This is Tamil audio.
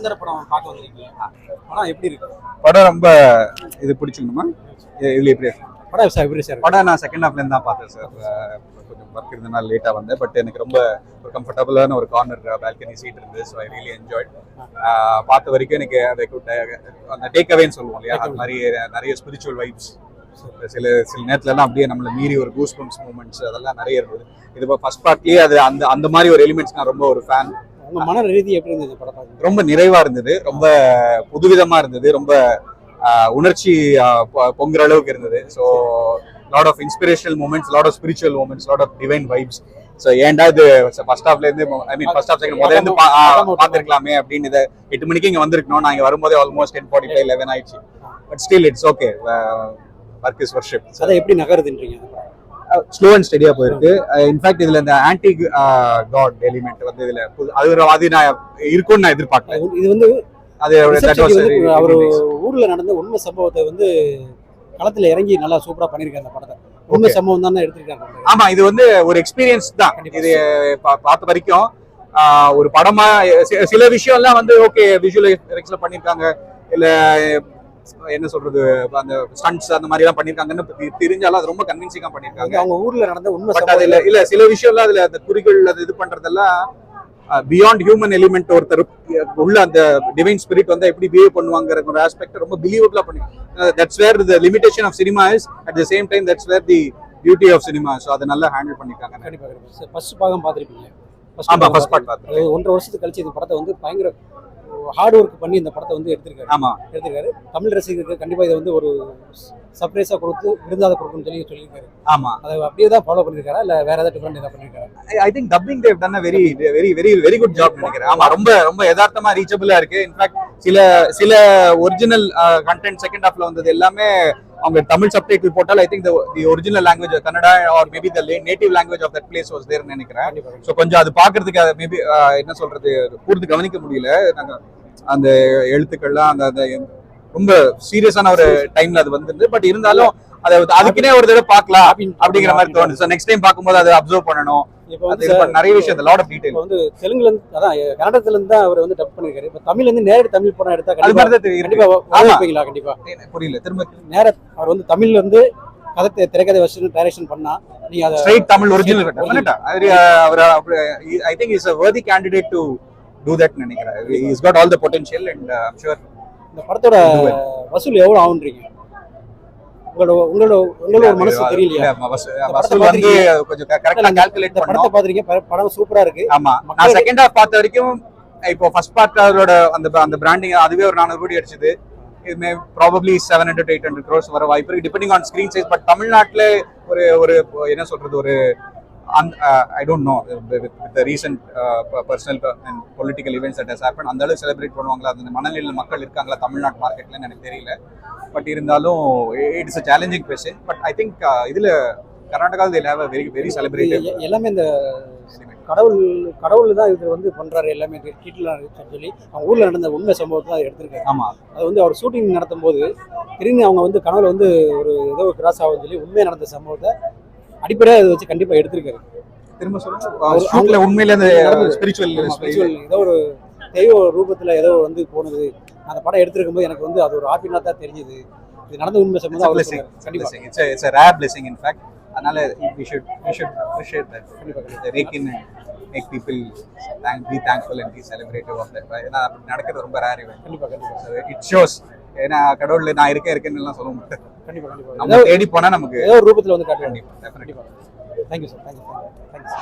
காந்தர படம் பார்க்க வந்திருக்கீங்க. படம் எப்படி இருக்கு? படம் ரொம்ப இது பிடிச்சிருக்குமா? இதுல எப்படி? படம் சார் எப்படி சார் படம் நான் செகண்ட் ஹாஃப்ல இருந்து தான் பார்த்தேன் சார் கொஞ்சம் ஒர்க் இருந்தனால லேட்டாக வந்தேன். பட் எனக்கு ரொம்ப ஒரு கம்ஃபர்டபுளான ஒரு கார்னர் பால்கனி சீட் இருந்தது. ஸோ ஐ ரியலி என்ஜாய் பார்த்த வரைக்கும் எனக்கு அதை அந்த டேக் அவேன்னு சொல்லுவோம் இல்லையா? அது மாதிரி நிறைய ஸ்பிரிச்சுவல் வைப்ஸ் சில சில நேரத்துலலாம் அப்படியே நம்மளை மீறி ஒரு கூஸ் பம்ப்ஸ் மூமெண்ட்ஸ் அதெல்லாம் நிறைய இருந்தது. இது ஃபர்ஸ்ட் பார்ட்லேயே அது அந்த அந்த மாதிரி ஒரு எலிமெண்ட்ஸ் நான் ரொம்ப ஒரு ஃபேன் உங்க மன ரீதி எப்படி இருந்தது படம் ரொம்ப நிறைவா இருந்தது. ரொம்ப புதுவிதமா இருந்தது. ரொம்ப உணர்ச்சி பொங்குற அளவுக்கு இருந்தது. So lot of inspirational moments lot of spiritual moments lot of divine vibes so ஏன்டா இது ஃபர்ஸ்ட் ஹாஃப்ல இருந்து I mean first half second முதல்ல இருந்து பார்த்திருக்கலாமே அப்படின்னு இதை எட்டு மணிக்கு இங்க வந்திருக்கணும். நான் இங்க வரும்போதே almost ten forty five eleven ஆயிடுச்சு but still it's okay work is worship கதை எப்படி நகருதுன்றீங்க? ஸ்லோ அண்ட் ஸ்டெடியா போயிருக்கு. இன்ஃபேக்ட் இதுல இந்த ஆன்டி காட் எலிமெண்ட் வந்து இதுல அது அது நான் இருக்கும்னு நான் எதிர்பார்க்கல. இது வந்து அது அவர். ஊர்ல நடந்த உண்மை சம்பவத்தை வந்து களத்துல இறங்கி நல்லா சூப்பரா பண்ணிருக்காரு அந்த படத்தை. உண்மை சம்பவம் தானே எடுத்திருக்காரு ஆமா இது வந்து ஒரு எக்ஸ்பீரியன்ஸ் தான். இது பார்த்த வரைக்கும் ஒரு படமா சில விஷயம் எல்லாம் வந்து ஓகே விஷுவல் எஃபெக்ட்ஸ்ல பண்ணிருக்காங்க. இல்ல என்ன சொல்றது அந்த ஸ்டண்ட்ஸ் அந்த மாதிரி எல்லாம் பண்ணிருக்காங்கன்னு தெரிஞ்சாலும் அது ரொம்ப கன்வின்சிங்கா பண்ணிருக்காங்க. அவங்க ஊர்ல நடந்த உண்மை சம்பவம் இல்ல சில விஷயம்லாம் அதுல அந்த குறிகள் அது இது பண்றதெல்லாம் பியாண்ட் ஹியூமன் எலிமெண்ட் ஒருத்தர் உள்ள அந்த டிவைன் ஸ்பிரிட் வந்து எப்படி பிஹேவ் பண்ணுவாங்கிற ஒரு ஆஸ்பெக்ட் ரொம்ப பிலீவபிளா பண்ணி that's where the limitation of cinema is at the same time that's where the beauty of cinema so அதை நல்லா ஹேண்டில் பண்ணிருக்காங்க கண்டிப்பா கண்டிப்பா. ஃபர்ஸ்ட் பாகம் பார்த்திருப்பீங்க. ஃபர்ஸ்ட் பார்ட் பார்த்தேன் ஒன்றரை வருஷத்துக்கு கழிச்சு இந்த படத்தை வந்து பயங்கர ஹார்ட் ஒர்க் பண்ணி இந்த படத்தை வந்து எடுத்திருக்காரு. ஆமா. எடுத்திருக்காரு. தமிழ் ரசிகருக்கு கண்டிப்பா இதை வந்து ஒரு சர்ப்ரைஸா கொடுத்து விருந்தாத கொடுக்கணும்னு சொல்லி சொல்லியிருக்காரு. ஆமா. அதை அப்படியே தான் ஃபாலோ பண்ணிருக்காரா இல்ல வேற ஏதாவது டிஃபரெண்ட் ஏதாவது பண்ணிருக்காரா I think dubbing they've done very very very very good job நினைக்கிறேன். ஆமா ரொம்ப ரொம்ப யதார்த்தமா ரீச்சபிளா இருக்கு. இன்ஃபேக்ட் சில சில ஒரிஜினல் கண்டென்ட் செகண்ட் ஹாஃப்ல வந்தது எல்லாமே அவங்க தமிழ் சப்டைட்டில் போட்டால் I think the original language Kannada or maybe the native language of that place was தேர்னு நினைக்கிறேன். ஸோ கொஞ்சம் அது பார்க்கறதுக்கு மேபி என்ன சொல்றது கூர்ந்து கவனிக்க முடியல. நாங்க அந்த எழுத்துக்கள்லாம் அந்த அந்த ரொம்ப சீரியஸான ஒரு டைம்ல அது வந்திருந்து பட் இருந்தாலும் அதை அதுக்குன்னே ஒரு தடவை பார்க்கலாம் அப்படிங்கிற மாதிரி தோணுது. ஸோ நெக்ஸ்ட் டைம் பார்க்கும்போது அதை அப்சர்வ் பண்ணணும். நிறைய விஷயம் லாட் ஆஃப் டீடைல் வந்து தெலுங்குல இருந்து அதான் கன்னடத்துல இருந்து தான் அவர் வந்து டப் பண்ணிருக்காரு. இப்போ தமிழ்ல இருந்து நேரடி தமிழ் படம் எடுத்தா கண்டிப்பா கண்டிப்பா புரியல. திரும்ப நேர அவர் வந்து தமிழ்ல இருந்து கதை திரைக்கதை வச்சு டைரக்ஷன் பண்ணா நீங்க அதை straight Tamil original our I think is a worthy candidate to do that நினைக்கிறேன். Is got all the potential and I'm sure இந்த படத்தோட வசூல் எவ்வளவு ஆகுன்றீங்க உங்களோட உங்களோட உங்களோட மனசு தெரியலையா? வசூல் வந்து கொஞ்சம் கரெக்டா கால்குலேட் இந்த படத்தை பண்ணோம். பாத்திருக்கீங்க? ப- படம் சூப்பரா இருக்கு. ஆமா. நான் செகண்ட் ஹாஃப் பார்த்த வரைக்கும் இப்போ ஃபர்ஸ்ட் பார்ட் அதோட அந்த அந்த பிராண்டிங் அதுவே ஒரு நானூறு கோடி அடிச்சது. இது may probably seven hundred eight hundred gross வர வாய்ப்பு இருக்கு. Depending on screen size but தமிழ்நாட்டுல ஒரு ஒரு என்ன சொல்றது ஒரு I don't know with recent personal and political events that has happen அந்த அளவுக்கு செலிப்ரேட் பண்ணுவாங்களா? அந்த மனநிலையில் மக்கள் இருக்காங்களா? தமிழ்நாட்டு மார்க்கெட்லன்னு எனக்கு தெரியல. பட் இருந்தாலும் it's a challenging question but I think இதுல கர்நாடகாவில் have a very very celebrative எ- எல்லாமே இந்த கடவுள் கடவுள் தான் இது வந்து பண்றாரு எல்லாமே. கீட்டில் சொல்லி அவங்க ஊர்ல நடந்த உண்மை சம்பவத்தை தான் எடுத்திருக்காரு. ஆமா. அது வந்து அவர் ஷூட்டிங் நடத்தும் போது திடீர்னு அவங்க வந்து கனவுல வந்து ஒரு ஏதோ கிராஸ் ஆகும்னு சொல்லி உண்மையா நடந்த சம்பவத்தை அடிப்படையாக இதை வச்சு கண்டிப்பா எடுத்திருக்காரு திரும்ப சொல்லுங்க அவர் ஷூட்ல உண்மையில அந்த. ஸ்பிரிச்சுவல் ஏதோ ஒரு தெய்வ ரூபத்துல ஏதோ வந்து போனது அந்த படம் எடுத்திருக்கும் போது எனக்கு வந்து அது ஒரு ஹாப்பினா தான் தெரிஞ்சது இது நடந்த உண்மை சம்பவம் அவர் blessing. சொல்றாரு. கண்டிப்பா It's a, it's a rare blessing, in fact. அதனால we should we should appreciate that. கண்டிப்பா Rake in and make people thank, be thankful and be celebrative of that. ஏன்னா அப்படி நடக்கிறது ரொம்ப ரேர் இவன் கண்டிப்பா கண்டிப்பா So it shows ஏன்னா கடவுள் நான் இருக்கேன் இருக்கேன்னு எல்லாம் சொல்ல மாட்டேன் கண்டிப்பா கண்டிப்பா. நம்ம தேடி போனா நமக்கு ஏதோ ரூபத்துல வந்து definitely. கண்டிப்பா. Thank you sir thank you thank you